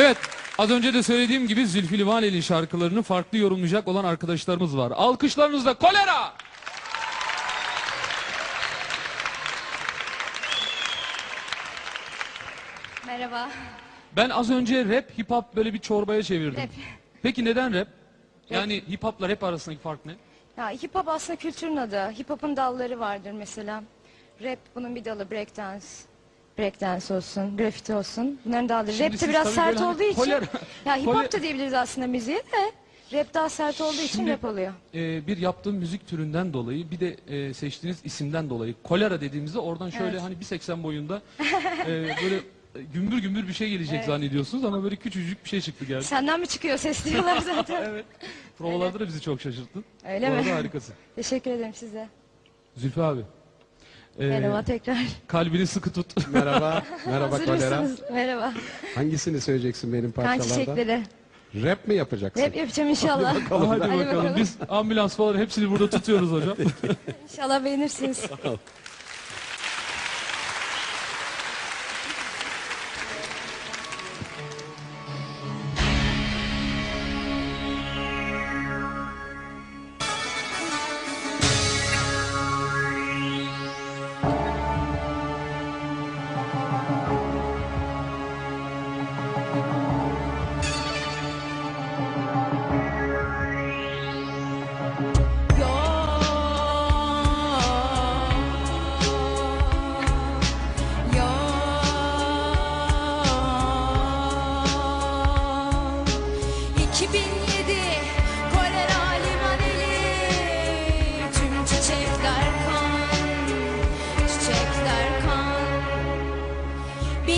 Evet, az önce de söylediğim gibi Zülfü Livaneli'nin şarkılarını farklı yorumlayacak olan arkadaşlarımız var. Alkışlarınızla kolera! Merhaba. Ben az önce rap, hip hop böyle bir çorbaya çevirdim. Rap. Peki neden rap? Yani hip hopla rap arasındaki fark ne? Ya hip hop aslında kültürün adı. Hip hop'un dalları vardır mesela. Rap bunun bir dalı break dance. Break dance olsun, grafiti olsun. Bunların dalları. Şimdi Rap siz de biraz tabii sert böyle hani olduğu için. ya hip hop da diyebiliriz aslında müziğe de. Rap daha sert olduğu için Şimdi- rap oluyor. Ee, bir yaptığım müzik türünden dolayı bir de e, seçtiğiniz isimden dolayı kolera dediğimizde oradan şöyle Evet. hani 1.80 boyunda e, böyle e, gümbür gümbür bir şey gelecek zannediyorsunuz ama böyle küçücük bir şey çıktı geldi. Senden mi çıkıyor ses diyorlar zaten. evet. Provalarda da bizi çok şaşırttın. Öyle Bu mi? arada harikasın. Teşekkür ederim size. Zülfü abi. E, Merhaba tekrar. Kalbini sıkı tut. Merhaba, merhaba Hazır Kolera. mısınız? Merhaba. Hangisini söyleyeceksin benim Kan parçalardan? çiçekleri. Rap mi yapacaksın? Rap yapacağım inşallah. Hadi bakalım. Hadi bakalım. Biz ambulans falan hepsini burada tutuyoruz hocam. İnşallah beğenirsiniz.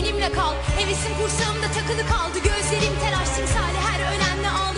Benimle kal. Hevesim kursağımda takılı kaldı. Gözlerim telaş timsali her önemli ağladı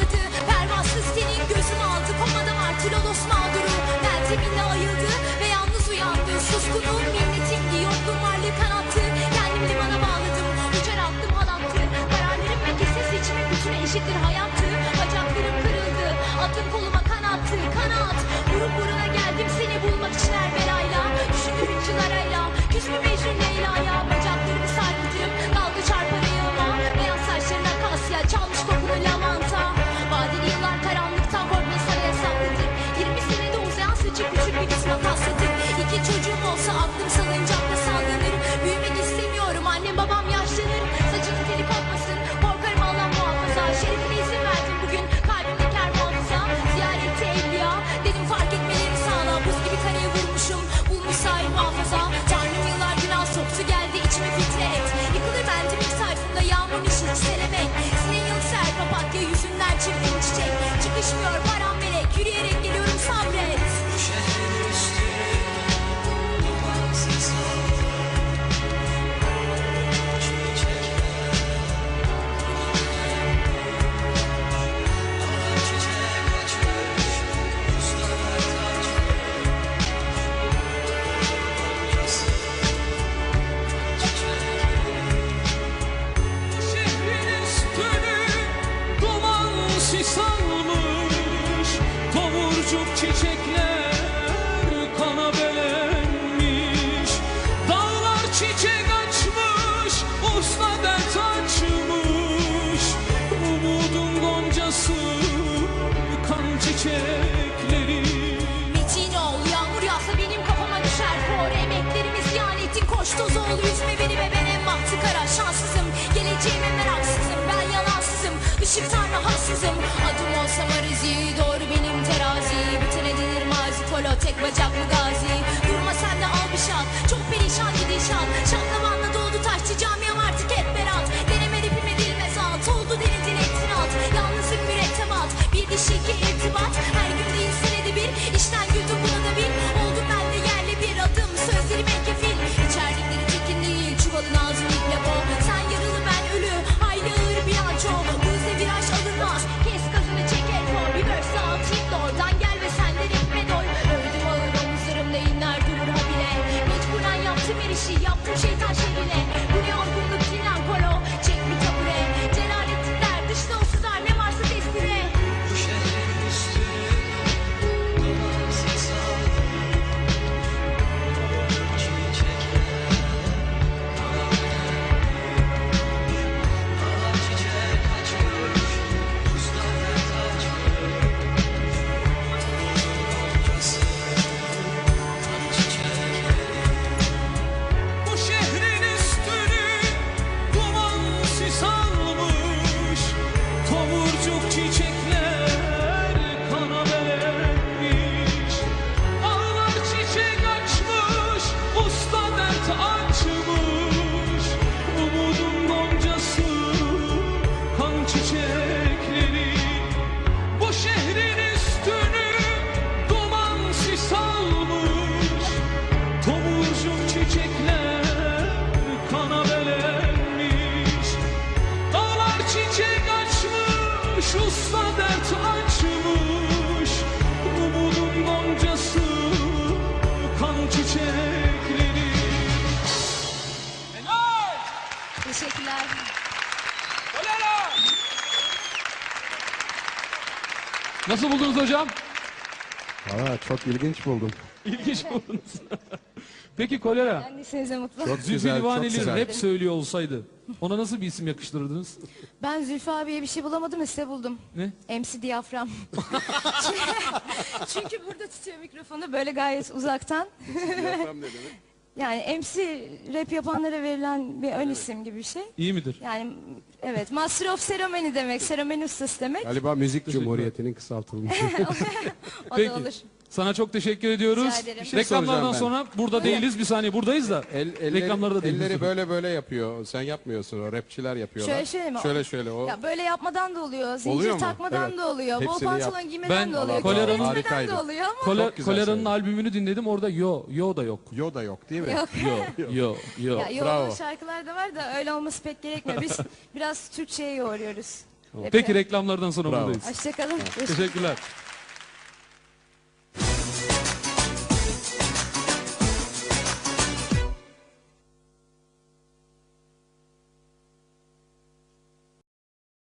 что за улица Nasıl buldunuz hocam? Valla çok ilginç buldum. İlginç buldunuz. Peki kolera. Kendisinize mutlu. Çok Zülfü güzel, çok güzel. rap söylüyor olsaydı ona nasıl bir isim yakıştırırdınız? Ben Zülfü abiye bir şey bulamadım da size buldum. Ne? MC diyafram. Çünkü burada tutuyor mikrofonu böyle gayet uzaktan. Yani MC rap yapanlara verilen bir ön isim gibi bir şey. İyi midir? Yani evet Master of Ceremony demek, seremoni ustası demek. Galiba müzik cumhuriyetinin kısaltılmışı. O Peki. da olur. Sana çok teşekkür ediyoruz. Rica ederim. Bir şey Reklamlardan soracağım sonra burada değiliz. Bir saniye buradayız da. El, elleri, Reklamları da değiliz. elleri böyle böyle yapıyor. Sen yapmıyorsun o. Rapçiler yapıyorlar. Şöyle şöyle mi? Şöyle şöyle o. Ya böyle yapmadan da oluyor, zincir Oluyor mu? takmadan Evet. da oluyor, bol Hepsini pantolon yap. giymeden Ben de oluyor, koleranın- küfür etmeden Harikaydı. de oluyor ama Kole, Çok güzel koleranın söyledin. albümünü dinledim. Orada yo, yo da yok. Yo da yok değil mi? Yok. Yo, yo, yo. Ya Bravo. yoğun şarkılar da var da öyle olması pek gerekmiyor. Biz biraz Türkçe'ye yoğuruyoruz. Peki reklamlardan sonra Bravo. buradayız. Hoşçakalın. Teşekkürler.